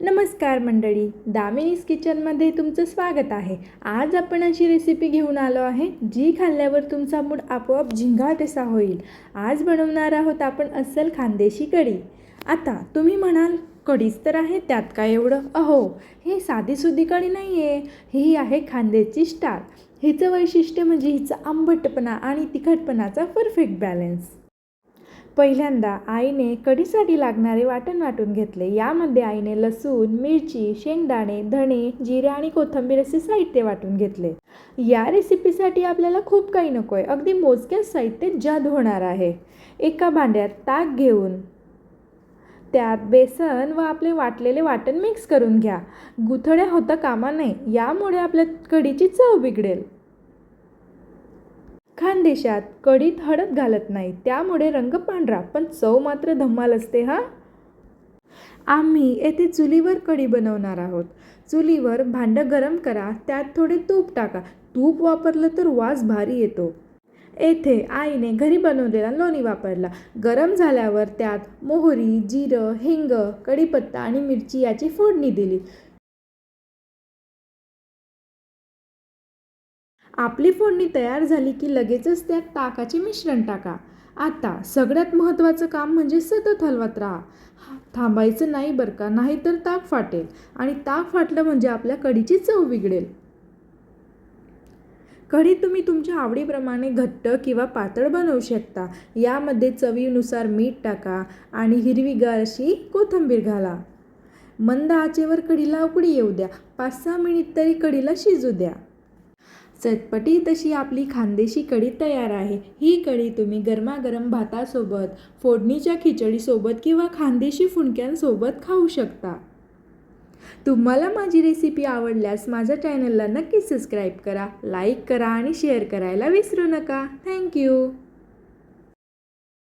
नमस्कार मंडळी दामिनीज किचनमध्ये तुमचं स्वागत आहे. आज आपण अशी रेसिपी घेऊन आलो आहे जी खाल्ल्यावर तुमचा मूड आपोआप झिंगाट असा होईल. आज बनवणार आहोत आपण अस्सल खानदेशी कढी. आता तुम्ही म्हणाल कढीच तर आहे त्यात काय एवढं? अहो हे साधीसुधी कढी नाही आहे ही आहे खांद्याची स्टार. हिचं वैशिष्ट्य म्हणजे हिचं आंबटपणा आणि तिखटपणाचा परफेक्ट बॅलन्स पहिल्यांदा आईने कढीसाठी लागणारे वाटण वाटून घेतले. यामध्ये आईने लसूण मिरची शेंगदाणे धणे जिरे आणि कोथिंबीर असे साहित्य वाटून घेतले. या रेसिपीसाठी आपल्याला खूप काही नको आहे अगदी मोजक्याच साहित्य जाद होणार आहे. एका भांड्यात ताक घेऊन त्यात बेसन व आपले वाटलेले वाटण मिक्स करून घ्या. गुथड्या होता कामा नये. यामुळे आपल्या कढीची चव बिघडेल. खानदेशात कढीत हळद घालत नाही त्यामुळे रंग पांढरा पण चव मात्र धम्माल असते हा? आम्ही येथे चुलीवर कढी बनवणार आहोत. चुलीवर भांडं गरम करा त्यात थोडे तूप टाका. तूप वापरलं तर वास भारी येतो. येथे आईने घरी बनवलेला लोणी वापरला. गरम झाल्यावर त्यात मोहरी जिरं हिंग कढीपत्ता आणि मिरची याची फोडणी दिली. आपली फोडणी तयार झाली की लगेचच त्यात ताकाचे मिश्रण टाका. आता सगळ्यात महत्त्वाचं काम म्हणजे सतत हलवत राहा. हा, थांबायचं नाही बरं का नाहीतर ताक फाटेल आणि ताक फाटलं म्हणजे आपल्या कढीची चव बिघडेल. कढी तुम्ही तुमच्या आवडीप्रमाणे घट्ट किंवा पातळ बनवू शकता. यामध्ये चवीनुसार मीठ टाका आणि हिरवीगार अशी कोथिंबीर घाला. मंद आचेवर कढीला उकडी येऊ द्या. पाच सहा मिनिट तरी कढीला शिजू द्या. चटपटी तशी आपली खानदेशी कढी तयार आहे. ही कढी तुम्ही गरमागरम भातासोबत फोडणीच्या खिचडीसोबत किंवा खानदेशी फुणक्यांसोबत खाऊ शकता. तुम्हाला माझी रेसिपी आवडल्यास माझ्या चॅनलला नक्की सबस्क्राईब करा लाईक करा आणि शेअर करायला विसरू नका. थँक्यू